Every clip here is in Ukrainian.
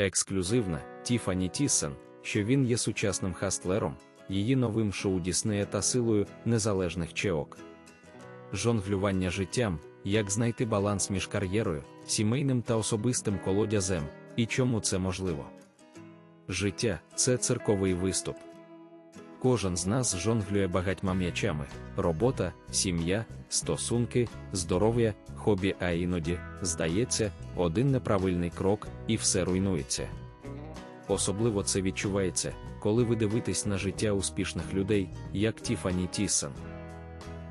Ексклюзивна Тіфані Тіссен, що він є сучасним хастлером, її новим шоу Діснея та силою незалежних чеок. Жонглювання життям, як знайти баланс між кар'єрою, сімейним та особистим колодязем, і чому це можливо. Життя це цирковий виступ. Кожен з нас жонглює багатьма м'ячами: робота, сім'я, стосунки, здоров'я, хобі, а іноді, здається, один неправильний крок і все руйнується. Особливо це відчувається, коли ви дивитесь на життя успішних людей, як Тіфані Тіссен.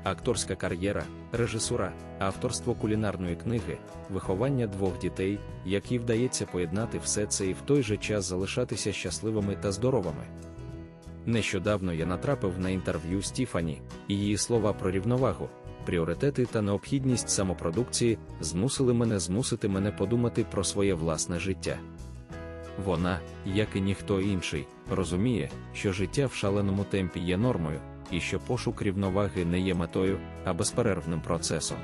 Акторська кар'єра, режисура, авторство кулінарної книги, виховання двох дітей, які вдається поєднати все це і в той же час залишатися щасливими та здоровими. Нещодавно я натрапив на інтерв'ю з Тіфані, і її слова про рівновагу, пріоритети та необхідність самопродукції змусили мене змусити мене подумати про своє власне життя. Вона, як і ніхто інший, розуміє, що життя в шаленому темпі є нормою, і що пошук рівноваги не є метою, а безперервним процесом.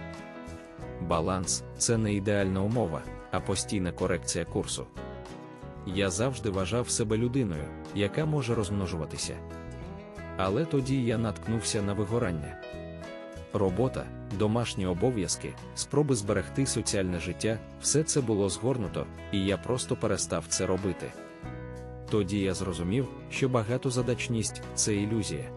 Баланс це не ідеальна умова, а постійна корекція курсу. Я завжди вважав себе людиною, яка може розмножуватися. Але тоді я наткнувся на вигорання. Робота, домашні обов'язки, спроби зберегти соціальне життя, все це було згорнуто, і я просто перестав це робити. Тоді я зрозумів, що багатозадачність це ілюзія.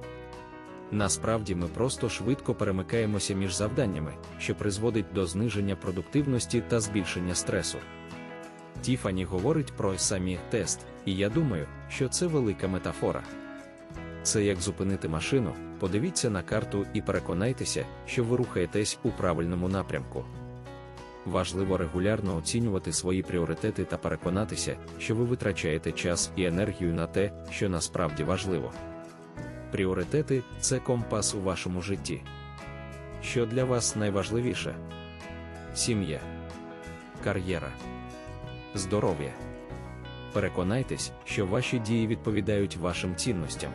Насправді ми просто швидко перемикаємося між завданнями, що призводить до зниження продуктивності та збільшення стресу. Тіфані говорить про самі тест, і я думаю, що це велика метафора. Це як зупинити машину, подивіться на карту і переконайтеся, що ви рухаєтесь у правильному напрямку. Важливо регулярно оцінювати свої пріоритети та переконатися, що ви витрачаєте час і енергію на те, що насправді важливо. Пріоритети це компас у вашому житті. Що для вас найважливіше? Сім'я, кар'єра, здоров'я. Переконайтесь, що ваші дії відповідають вашим цінностям.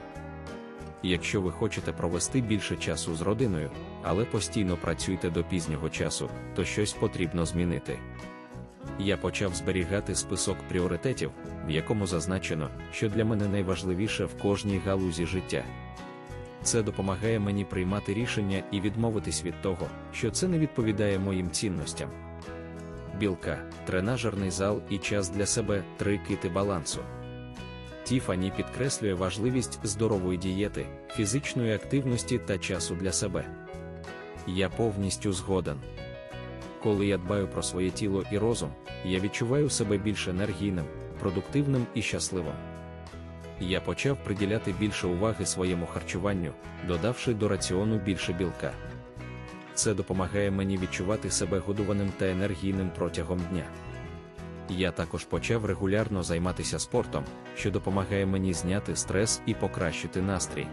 Якщо ви хочете провести більше часу з родиною, але постійно працюєте до пізнього часу, то щось потрібно змінити. Я почав зберігати список пріоритетів, в якому зазначено, що для мене найважливіше в кожній галузі життя. Це допомагає мені приймати рішення і відмовитись від того, що це не відповідає моїм цінностям. Білка, тренажерний зал і час для себе три кити балансу. Тіфані підкреслює важливість здорової дієти, фізичної активності та часу для себе. Я повністю згоден. Коли я дбаю про своє тіло і розум, я відчуваю себе більш енергійним, продуктивним і щасливим. Я почав приділяти більше уваги своєму харчуванню, додавши до раціону більше білка. Це допомагає мені відчувати себе годованим та енергійним протягом дня. Я також почав регулярно займатися спортом, що допомагає мені зняти стрес і покращити настрій.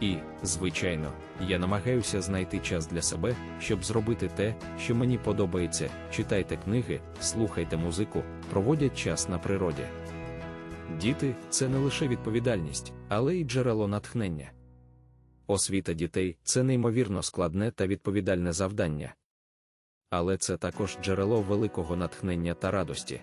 І, звичайно, я намагаюся знайти час для себе, щоб зробити те, що мені подобається, читайте книги, слухайте музику, проводять час на природі. Діти це не лише відповідальність, але й джерело натхнення. Освіта дітей це неймовірно складне та відповідальне завдання. Але це також джерело великого натхнення та радості.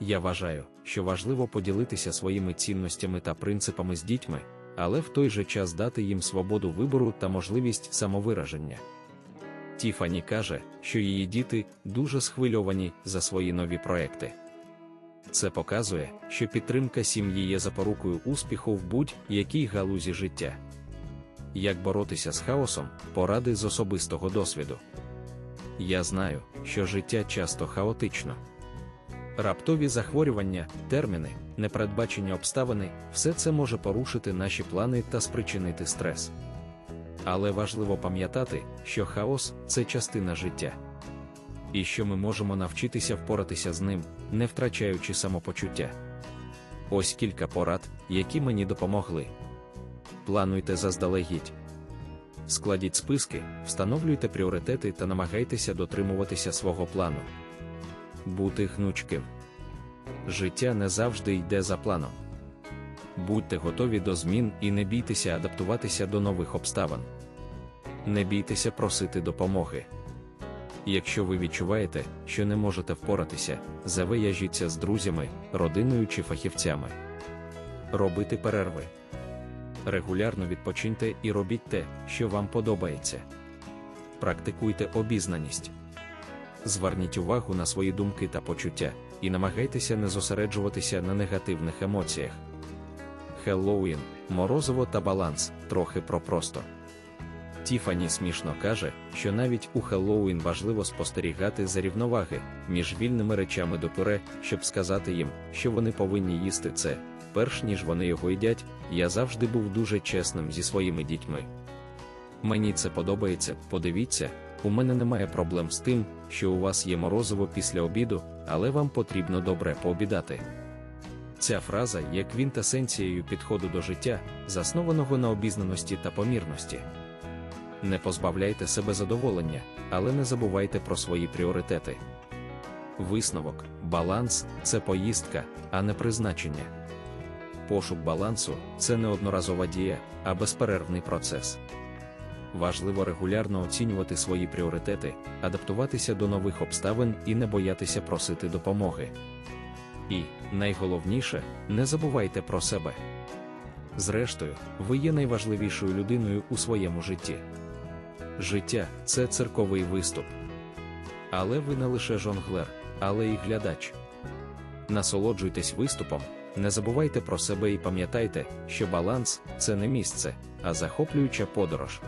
Я вважаю, що важливо поділитися своїми цінностями та принципами з дітьми, але в той же час дати їм свободу вибору та можливість самовираження. Тіфані каже, що її діти дуже схвильовані за свої нові проекти. Це показує, що підтримка сім'ї є запорукою успіху в будь-якій галузі життя. Як боротися з хаосом, поради з особистого досвіду. Я знаю, що життя часто хаотично. Раптові захворювання, терміни, непередбачені обставини все це може порушити наші плани та спричинити стрес. Але важливо пам'ятати, що хаос це частина життя. І що ми можемо навчитися впоратися з ним, не втрачаючи самопочуття. Ось кілька порад, які мені допомогли. Плануйте заздалегідь. Складіть списки, встановлюйте пріоритети та намагайтеся дотримуватися свого плану. Бути гнучким. Життя не завжди йде за планом. Будьте готові до змін і не бійтеся адаптуватися до нових обставин. Не бійтеся просити допомоги. Якщо ви відчуваєте, що не можете впоратися, завияжіться з друзями, родиною чи фахівцями. Робити перерви. Регулярно відпочиньте і робіть те, що вам подобається. Практикуйте обізнаність. Зверніть увагу на свої думки та почуття, і намагайтеся не зосереджуватися на негативних емоціях. Хеллоуін, морозиво та баланс трохи про просто. Тіфані смішно каже, що навіть у Хеллоуін важливо спостерігати за рівноваги між вільними речами до пюре, щоб сказати їм, що вони повинні їсти це, перш ніж вони його їдять. Я завжди був дуже чесним зі своїми дітьми. Мені це подобається, подивіться, у мене немає проблем з тим, що у вас є морозиво після обіду, але вам потрібно добре пообідати. Ця фраза є квінтесенцією підходу до життя, заснованого на обізнаності та помірності. Не позбавляйте себе задоволення, але не забувайте про свої пріоритети. Висновок, баланс це поїздка, а не призначення. Пошук балансу це не одноразова дія, а безперервний процес. Важливо регулярно оцінювати свої пріоритети, адаптуватися до нових обставин і не боятися просити допомоги. І, найголовніше, не забувайте про себе. Зрештою, ви є найважливішою людиною у своєму житті. Життя це цирковий виступ. Але ви не лише жонглер, але й глядач. Насолоджуйтесь виступом, не забувайте про себе і пам'ятайте, що баланс це не місце, а захоплююча подорож.